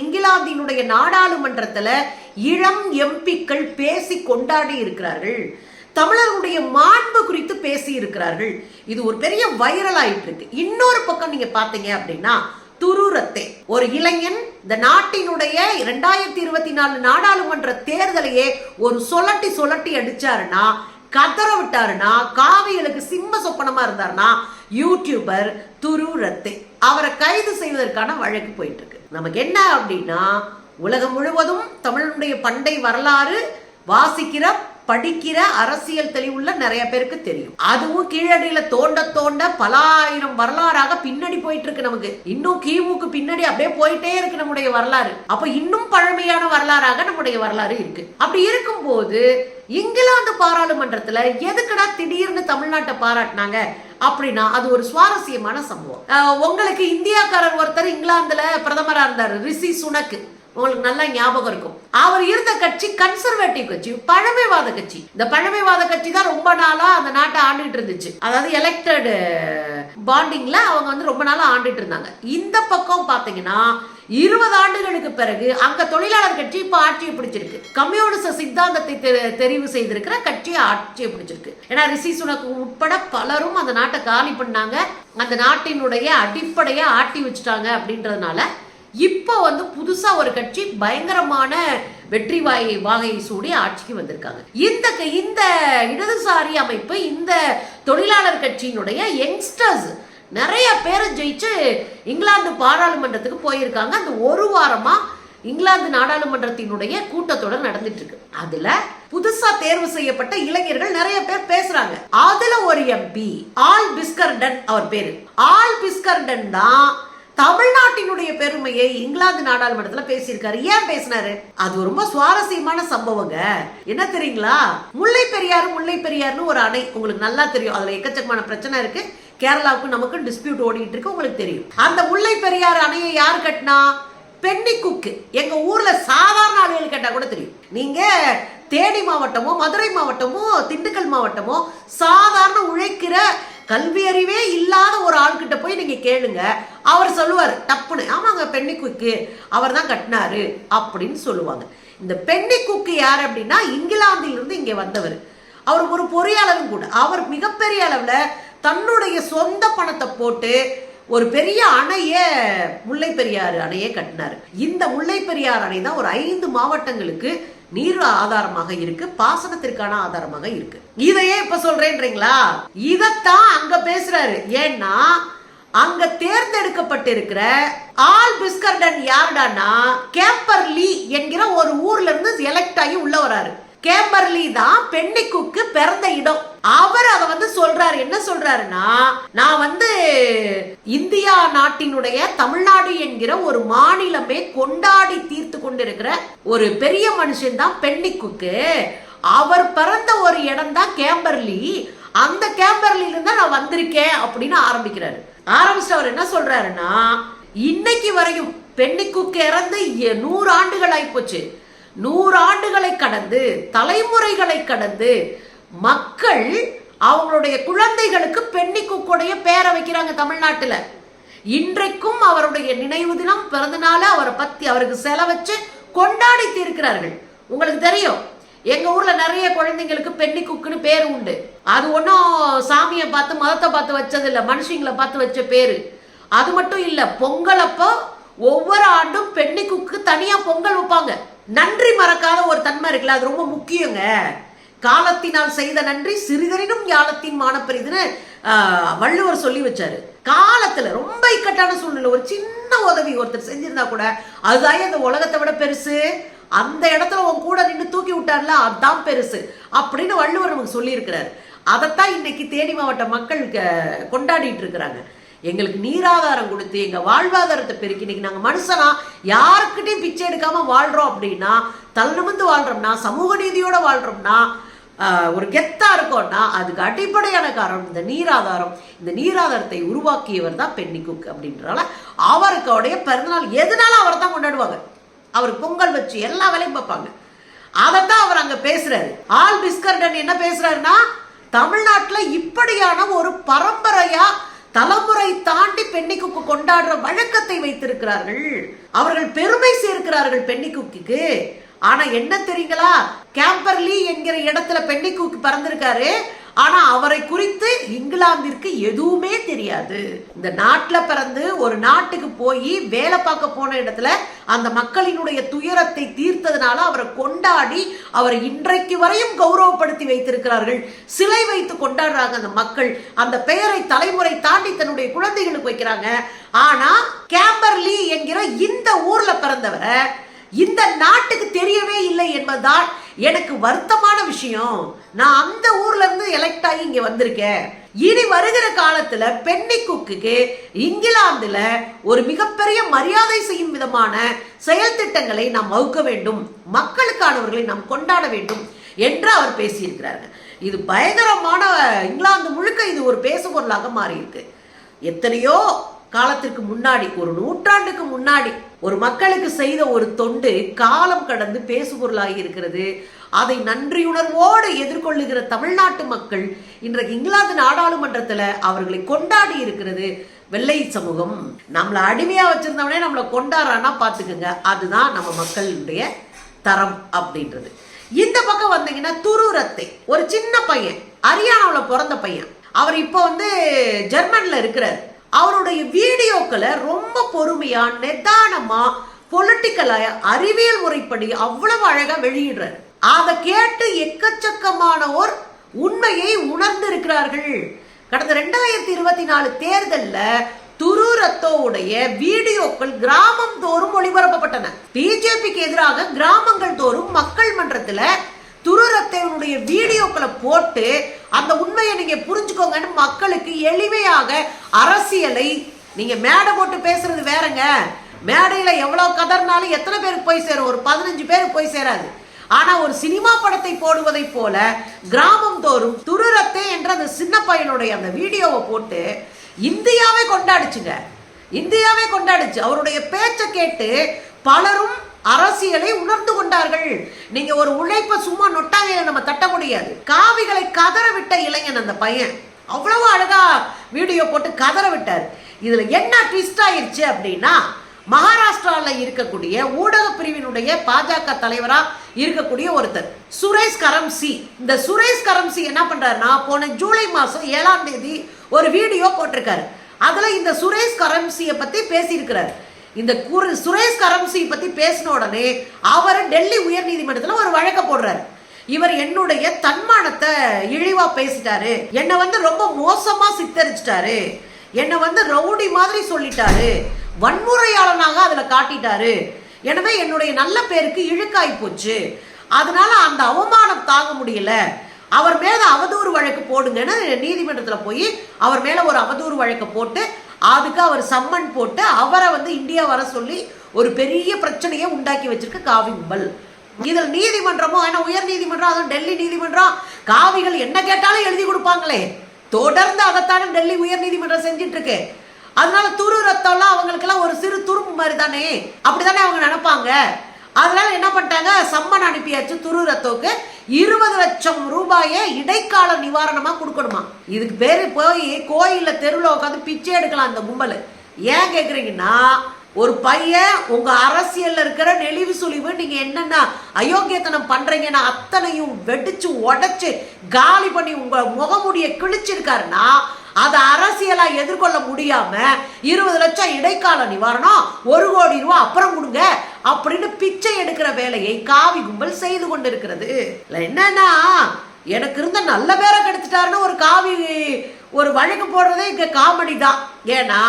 இங்கிலாந்தினுடைய நாடாளுமன்றத்தில் இளம் எம்பிக்கள் பேசி கொண்டாடி இருக்கிறார்கள். தமிழர்களுடைய மாண்பு குறித்து பேசி இருக்கிறார்கள். இது ஒரு பெரிய வைரல் ஆயிட்டு இருக்கு. இன்னொரு பக்கம் நீங்க பாத்தீங்க அப்படின்னா துருரத்தே. ஒரு இளைஞன் இந்த நாட்டினுடைய இரண்டாயிரத்தி இருபத்தி நாலு நாடாளுமன்ற தேர்தலையே ஒரு சொலட்டி சொலட்டி அடிச்சாருன்னா கதற விட்டாருன்னா காவிகளுக்கு சிம்ம சொப்பனமா இருந்தார்னா யூடியூபர் துரு ரத்தே. அவரை கைது செய்வதற்கான வழக்கு போயிட்டு இருக்கு நமக்கு என்ன அப்படின்னா உலகம் முழுவதும் தமிழனுடைய பண்டை வரலாறு வாசிக்கிற படிக்கிற அரசியல் தெளிவுள்ள நிறைய பேருக்கு தெரியும். அதுவும் கீழடியில தோண்ட தோண்ட பல ஆயிரம் வரலாறாக பின்னாடி போயிட்டு இருக்கு நமக்கு. இன்னும் கிமுக்கு பின்னாடி அப்படியே போயிட்டே இருக்கு நம்முடைய வரலாறு. அப்ப இன்னும் பழமையான வரலாறாக நம்முடைய வரலாறு இருக்கு. அப்படி இருக்கும்போது இங்கிலாந்து பாராளுமன்றத்துல எதுக்குடா திடீர்னு தமிழ்நாட்டை பாராட்டினாங்க அப்படின்னா அது ஒரு சுவாரஸ்யமான சம்பவம். உங்களுக்கு இந்தியாக்காரர் ஒருத்தர் இங்கிலாந்துல பிரதமரா இருந்தார் ரிஷி சுனக்கு. உங்களுக்கு நல்லா ஞாபகம் இருக்கும். அவர் இருந்த கட்சி கன்சர்வேட்டிவ் கட்சி பழமைவாத கட்சி. இந்த பழமைவாத கட்சி தான் ரொம்ப நாளா அந்த நாட்டை ஆண்டுகிட்டு இருந்துச்சு. அதாவது எலெக்டட் பாண்டிங்ல அவங்க வந்து ரொம்ப நாளா ஆண்டுட்டு இருந்தாங்க. இந்த பக்கம் பாத்தீங்கன்னா இருபது ஆண்டுகளுக்கு பிறகு அங்க தொழிலாளர் கட்சி இப்ப ஆட்சியை பிடிச்சிருக்கு. கம்யூனிச சித்தாந்தத்தை தெ- தெரிவு செய்திருக்கிற கட்சி ஆட்சியை பிடிச்சிருக்கு. ஏன்னா ரிஷி சுனக்கு உட்பட பலரும் அந்த நாட்டை காலி பண்ணாங்க. அந்த நாட்டினுடைய அடிப்படையை ஆட்டி வச்சுட்டாங்க அப்படின்றதுனால இப்போ வந்து புதுசா ஒரு கட்சி பயங்கரமான வெற்றி வாயை வாகையை சூடி ஆட்சிக்கு வந்திருக்காங்க. இந்த க- இந்த இடதுசாரி அமைப்பு இந்த தொழிலாளர் கட்சியினுடைய யங்ஸ்டர்ஸ் நிறைய பேரை ஜெயிச்சு இங்கிலாந்து பாராளுமன்றத்துக்கு போயிருக்காங்க. அந்த ஒரு வாரமா இங்கிலாந்து நாடாளுமன்றத்தினுடைய கூட்டத்தொடர் நடந்துட்டு இருக்கு அதுல புதுசா தேர்வு செய்யப்பட்ட இளைஞர்கள் நிறைய பேர் பேசுறாங்க. அதுல ஒரு எம்பி ஆல் பிஸ்கர்டன் அவர் பேரு. ஆல் பிஸ்கர்டன் தான் தமிழ்நாட்டினுடைய பெருமையை இங்கிலாந்து நாடாளுமன்றத்துல பேசியிருக்காரு. ஏன் பேசினாரு? அது ரொம்ப சுவாரஸ்யமான சம்பவங்க. என்ன தெரியுங்களா? முல்லை பெரியாறு முல்லை பெரியாருன்னு ஒரு அணை. உங்களுக்கு நல்லா தெரியும். அதுல எக்கச்சக்கமான பிரச்சனை இருக்கு. கேரளாவுக்கு நமக்கு டிஸ்பியூட் ஓடிட்டு இருக்கு உங்களுக்கு தெரியும். அந்த முல்லை பெரியாறு அணையை யார் கட்டினா? பெண்ணி குக்கு எங்க ஊர்ல சாதாரண ஆளுகள் கேட்டா கூட தெரியும். நீங்க தேனி மாவட்டமோ மதுரை மாவட்டமோ திண்டுக்கல் மாவட்டமோ சாதாரண உழைக்கிற கல்வி அறிவே இல்லாத ஒரு ஆள்கிட்ட போய் நீங்க கேளுங்க. அவர் சொல்லுவார் டப்புன்னு ஆமாங்க பெண்ணி குக்கு அவர் தான் கட்டினாரு அப்படின்னு சொல்லுவாங்க. இந்த பெண்ணி குக்கு யார் அப்படின்னா இங்கிலாந்திலிருந்து இங்கே வந்தவர். அவர் ஒரு பொறியாளரும் கூட. அவர் மிகப்பெரிய அளவில் தன்னுடைய சொந்த பணத்தை போட்டு ஒரு பெரிய அணையே முல்லை பெரியாறு அணையை கட்டினார். இந்த முல்லை பெரியார் அணை தான் ஒரு ஐந்து மாவட்டங்களுக்கு நீர் ஆதாரமாக இருக்கு பாசனத்திற்கான ஆதாரமாக இருக்கு. இதையே இப்ப சொல்றேன்றீங்களா? இதத்தான் அங்க பேசுறாரு. ஏன்னா அங்க தேர்ந்தெடுக்கப்பட்டிருக்கிற ஆல் பிஸ்கர்டன் யார்டானா கேப்பர்லி என்கிற ஒரு ஊர்ல இருந்து எலெக்ட் ஆகி உள்ள வராரு. கேம்பர்லி தான் பெண்ணிக்குக்கு பிறந்த இடம். அவர் அதை வந்து சொல்றாரு. என்ன சொல்றாருன்னா நான் வந்து இந்தியா நாட்டினுடைய தமிழ்நாடு என்கிற ஒரு மாநிலமே கொண்டாடி தீர்த்து கொண்டிருக்கிற ஒரு பெரிய மனுஷன் தான் பெண்ணிக்குக்கு. அவர் பிறந்த ஒரு இடம் தான் கேம்பர்லி அந்த கேம்பர்லில இருந்து நான் வந்திருக்கேன் அப்படின்னு ஆரம்பிக்கிறாரு. ஆரம்பிச்சு அவர் என்ன சொல்றாருன்னா இன்னைக்கு வரையும் பெண்ணிக்குக்கு இறந்து எ- நூறு ஆண்டுகள் ஆயிப்போச்சு. போச்சு ஆண்டுகளை கடந்து தலைமுறைகளை கடந்து மக்கள் அவங்களுடைய குழந்தைகளுக்கு பெண்ணிக்குக்குடைய பேரை வைக்கிறாங்க தமிழ்நாட்டில். இன்றைக்கும் அவருடைய நினைவு தினம் பிறந்தனால அவரை பத்தி அவருக்கு செலவச்சு கொண்டாடி தீர்க்கிறார்கள். உங்களுக்கு தெரியும் எங்க ஊர்ல நிறைய குழந்தைங்களுக்கு பெண்ணி குக்குன்னு பேர் உண்டு. அது ஒன்றும் சாமியை பார்த்து மதத்தை பார்த்து வச்சது இல்லை மனுஷங்களை பார்த்து வச்ச பேரு. அது மட்டும் இல்லை பொங்கல் அப்போ ஒவ்வொரு ஆண்டும் பெண்ணி குக்கு தனியா பொங்கல் வைப்பாங்க. நன்றி மறக்காத ஒரு தன்மை இருக்குல்ல அது ரொம்ப முக்கியங்க. காலத்தினால் செய்த நன்றி சிறிதரினும் ஞானத்தின் மானப்பெரிதுன்னு வள்ளுவர் சொல்லி வச்சாரு. காலத்துல ரொம்ப இக்கட்டான சூழ்நிலை. ஒரு சின்ன உதவி ஒருத்தர் செஞ்சிருந்தா கூட அதுதான் இந்த உலகத்தை விட பெருசு. அந்த இடத்துல உன் கூட நின்று தூக்கி விட்டார்ல அதான் பெருசு. அப்படின்னு வள்ளுவர் நமக்கு சொல்லியிருக்கிறார். அதைத்தான் இன்னைக்கு தேனி மாவட்ட மக்கள் கொண்டாடிட்டு இருக்கிறாங்க. எங்களுக்கு நீராதாரம் கொடுத்து எங்க வாழ்வாதாரத்தை பெருக்கி இன்னைக்கு நாங்கள் மனுஷனா யாருக்கிட்டையும் பிச்சை எடுக்காம வாழ்றோம் அப்படின்னா தள்ளுமுந்து வாழ்றோம்னா சமூக நீதியோட வாழ்றோம்னா ஒரு கெத்தா இருக்கோம்னா அதுக்கு அடிப்படையான காரணம் இந்த நீராதாரம். இந்த நீராதாரத்தை உருவாக்கியவர் தான் பென்னி குக் அப்படின்றனால அவருக்கோடைய பிறந்தநாள் எதுனாலும் அவரை தான் கொண்டாடுவாங்க. அவருக்கு பொங்கல் வச்சு எல்லா வேலையும் பார்ப்பாங்க. அதைத்தான் அவர் அங்க பேசுறாரு. ஆல் பிஸ்கர்டன் என்ன பேசுறாருன்னா தமிழ்நாட்டில் இப்படியான ஒரு பரம்பரையா தலைமுறை தாண்டி பெண்ணிக்குக்கு கொண்டாடுற வழக்கத்தை வைத்திருக்கிறார்கள். அவர்கள் பெருமை சேர்க்கிறார்கள் பெண்ணிக்குக்கு ஆனா என்ன தெரியுங்களா? கேம்பர்லி என்கிற இடத்துல பெண்ணிக்குக்கு பறந்திருக்காரு. ஆனா அவரை குறித்து இங்கிலாந்திற்கு எதுவுமே தெரியாது. இந்த நாட்டில் பிறந்து ஒரு நாட்டுக்கு போய் வேலை பார்க்க போன இடத்துல அந்த மக்களினுடைய துயரத்தை தீர்த்ததுனால அவரை கொண்டாடி அவரை இன்றைக்கு வரையும் கௌரவப்படுத்தி வைத்திருக்கிறார்கள். சிலை வைத்து கொண்டாடுறாங்க அந்த மக்கள். அந்த பெயரை தலைமுறை தாண்டி தன்னுடைய குழந்தைகளுக்கு வைக்கிறாங்க. ஆனா கேம்பர்லி என்கிற இந்த ஊர்ல பிறந்தவரை இந்த நாட்டுக்கு தெரியவே இல்லை என்பதுதான் எனக்கு வருத்தமான விஷயம் நான் அந்த ஊர்ல இருந்து எலெக்ட் ஆகி இங்க வந்திருக்கேன். இனி வருகிற காலத்துல பெண்ணி குக்குக்கு இங்கிலாந்துல ஒரு மிகப்பெரிய மரியாதை செய்யும் விதமான செயல் திட்டங்களை நாம் வகுக்க வேண்டும். மக்களுக்கானவர்களை நாம் கொண்டாட வேண்டும் என்று அவர் பேசியிருக்கிறாரு இது பயங்கரமான இங்கிலாந்து முழுக்க இது ஒரு பேசுபொருளாக மாறியிருக்கு. எத்தனையோ காலத்திற்கு முன்னாடி ஒரு நூற்றாண்டுக்கு முன்னாடி ஒரு மக்களுக்கு செய்த ஒரு தொண்டு காலம் கடந்து பேசுபொருளாகி இருக்கிறது. அதை நன்றியுணர்வோடு எதிர்கொள்ளுகிற தமிழ்நாட்டு மக்கள் இன்றைக்கு இங்கிலாந்து நாடாளுமன்றத்தில் அவர்களை கொண்டாடி இருக்கிறது. வெள்ளை சமூகம். நம்மளை அடிமையாக வச்சிருந்தவனே நம்மளை கொண்டாடுறான்னா பார்த்துக்குங்க அதுதான் நம்ம மக்களுடைய தரம் அப்படின்றது. இந்த பக்கம் வந்தீங்கன்னா துருரத்தை. ஒரு சின்ன பையன் ஹரியானாவில் பிறந்த பையன். அவர் இப்போ வந்து ஜெர்மனில் இருக்கிறார். அவருடைய வீடியோக்களை ரொம்ப பொறுமையா நிதானமா பொலிட்டிக்கலா அறிவியல் முறைப்படி அவ்வளவு அழகா வெளியிடுறாரு. அதை கேட்டு எக்கச்சக்கமானோர் உண்மையை உணர்ந்து இருக்கிறார்கள் கடந்த ரெண்டாயிரத்தி இருபத்தி நாலு தேர்தலில் துரு ரத்தோவுடைய வீடியோக்கள் கிராமம் தோறும் ஒளிபரப்பப்பட்டன. பிஜேபிக்கு எதிராக கிராமங்கள் தோறும் மக்கள் மன்றத்துல துருரத்தையனுடைய வீடியோக்களை போட்டு அந்த உண்மையை நீங்க புரிஞ்சுக்கோங்கன்னு மக்களுக்கு எளிமையாக அரசியலை நீங்க மேடை போட்டு பேசுறது வேறங்க. மேடையில எவ்வளவு கதர்னாலும் எத்தனை பேருக்கு போய் சேரும்? ஒரு பதினஞ்சு பேருக்கு போய் சேராது. ஆனா ஒரு சினிமா படத்தை போடுவதை போல கிராமம் தோறும் துருரத்தை என்ற அந்த சின்ன பையனுடைய அந்த வீடியோவை போட்டு இந்தியாவே கொண்டாடுச்சுங்க. இந்தியாவே கொண்டாடுச்சு. அவருடைய பேச்சை கேட்டு பலரும் கொண்டார்கள். நீங்க ஒரு உழைப்ப சும்மா நொட்டாங்க நம்ம தட்ட முடியாது. காவிகளை கதற விட்ட இளைஞன் அந்த பையன். அவ்வளவு அழகா வீடியோ போட்டு கதற விட்டார். இதுல என்ன ட்விஸ்ட் ஆயிடுச்சு அப்படின்னா மகாராஷ்டிராவில் இருக்கக்கூடிய ஊடக பிரிவினுடைய பாஜக தலைவரா இருக்கக்கூடிய ஒருத்தர் சுரேஷ் கரம்சி. இந்த சுரேஷ் கரம்சி என்ன பண்றாருன்னா போன ஜூலை மாசம் ஏழாம் தேதி ஒரு வீடியோ போட்டிருக்காரு. அதுல இந்த சுரேஷ் கரம்சியை பத்தி பேசியிருக்கிறார். இந்த குரு சுரேஷ் கரம்சி பத்தி பேசின உடனே அவர் டெல்லி உயர் நீதிமன்றத்தில் ஒரு வழக்க போடுறாரு. இவர் என்னுடைய தன்மானத்தை இழிவா பேசிட்டாரு. என்னை வந்து ரொம்ப மோசமா சித்தரிச்சிட்டாரு. என்னை வந்து ரவுடி மாதிரி சொல்லிட்டாரு. வன்முறையாளனாக அதுல காட்டிட்டாரு. எனவே என்னுடைய நல்ல பேருக்கு இழுக்காய் போச்சு. அதனால அந்த அவமானம் தாங்க முடியல. அவர் மேல அவதூறு வழக்கு போடுங்கன்னு நீதிமன்றத்தில் போய் அவர் மேல ஒரு அவதூறு வழக்கு போட்டு அதுக்கு அவர் சம்மன் போட்டு அவரை வந்து இந்தியா வர சொல்லி ஒரு பெரிய பிரச்சனையை உண்டாக்கி வச்சிருக்கு காவி கும்பல். இதில் நீதிமன்றமும் ஏன்னா உயர் நீதிமன்றம் அதுவும் டெல்லி நீதிமன்றம் காவிகள் என்ன கேட்டாலும் எழுதி கொடுப்பாங்களே. தொடர்ந்து அதைத்தானே டெல்லி உயர் நீதிமன்றம் செஞ்சிட்டு இருக்கு அதனால துரு ரத்தம்லாம் அவங்களுக்கெல்லாம் ஒரு சிறு துரும்பு மாதிரி தானே. அப்படிதானே அவங்க நினைப்பாங்க? அதனால என்ன பண்ணிட்டாங்க? சம்மன் அனுப்பியாச்சு துரு ரத்தோக்கு இருபது லட்சம் ரூபாயை இடைக்கால நிவாரணமாக கொடுக்கணுமா? இதுக்கு பேர் போய் கோயிலில் தெருவில் உட்காந்து பிச்சை எடுக்கலாம் அந்த கும்பல். ஏன் கேட்குறீங்கன்னா ஒரு பையன் உங்க அரசியல்ல இருக்கிற நெளிவு சுழிவு நீங்க என்னென்ன அயோக்கியத்தனம் பண்றீங்கன்னா அத்தனையும் வெடிச்சு உடைச்சு காலி பண்ணி உங்க முகமுடிய கிழிச்சிருக்காருன்னா அதை அரசியலா எதிர்கொள்ள முடியாம இருபது லட்சம் இடைக்கால நிவாரணம் ஒரு கோடி ரூபா அப்புறம் கொடுங்க. அப்படின்னு பிச்சை எடுக்கிற வேலையை காவி கும்பல் செய்து கொண்டிருக்கிறது. என்னன்னா எனக்கு இருந்த நல்ல பேரை கெடுத்துட்டாருன்னு ஒரு காவி ஒரு வழக்கு போடுறதே இங்க காமெடி தான். ஏன்னா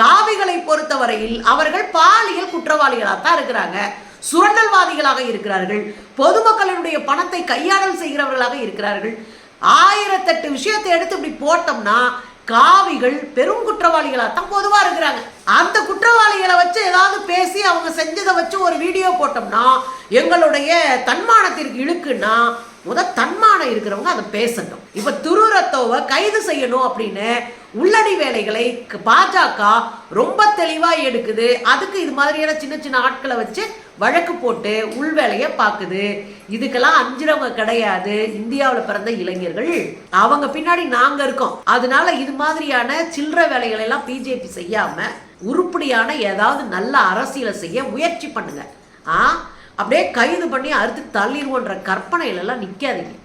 காவிகளை பொறுத்தவரையில் அவர்கள் பாலியல் குற்றவாளிகளாக தான் இருக்கிறாங்க. சுரண்டல்வாதிகளாக இருக்கிறார்கள். பொதுமக்களினுடைய பணத்தை கையாடல் செய்கிறவர்களாக இருக்கிறார்கள். ஆயிரத்தெட்டு விஷயத்தை எடுத்து இப்படி போட்டோம்னா காவிகள் பெரும் குற்றவாளிகளாக தான் பொதுவாக இருக்கிறாங்க. அந்த குற்றவாளிகளை வச்சு ஏதாவது பேசி அவங்க செஞ்சதை வச்சு ஒரு வீடியோ போட்டோம்னா எங்களுடைய தன்மானத்திற்கு இழுக்குன்னா முத தன்மானம் இருக்கிறவங்க அதை பேசட்டும். இப்ப துருரத்தோவை கைது செய்யணும் அப்படின்னு உள்ளடி வேலைகளை க- பாஜக ரொம்ப தெளிவா எடுக்குது. அதுக்கு இது மாதிரியான சின்ன சின்ன ஆட்களை வச்சு வழக்கு போட்டு உள் வேலையை பார்க்குது இதுக்கெல்லாம் அஞ்சுறவங்க கிடையாது. இந்தியாவில் பிறந்த இளைஞர்கள் அவங்க பின்னாடி நாங்க இருக்கோம். அதனால இது மாதிரியான சில்லற வேலைகளை எல்லாம் பிஜேபி செய்யாம உருப்படியான ஏதாவது நல்ல அரசியலை செய்ய முயற்சி பண்ணுங்க. ஆ? அப்படியே கைது பண்ணி அறுத்து தள்ளிடுவோன்ற கற்பனையிலெல்லாம் நிற்காதீங்க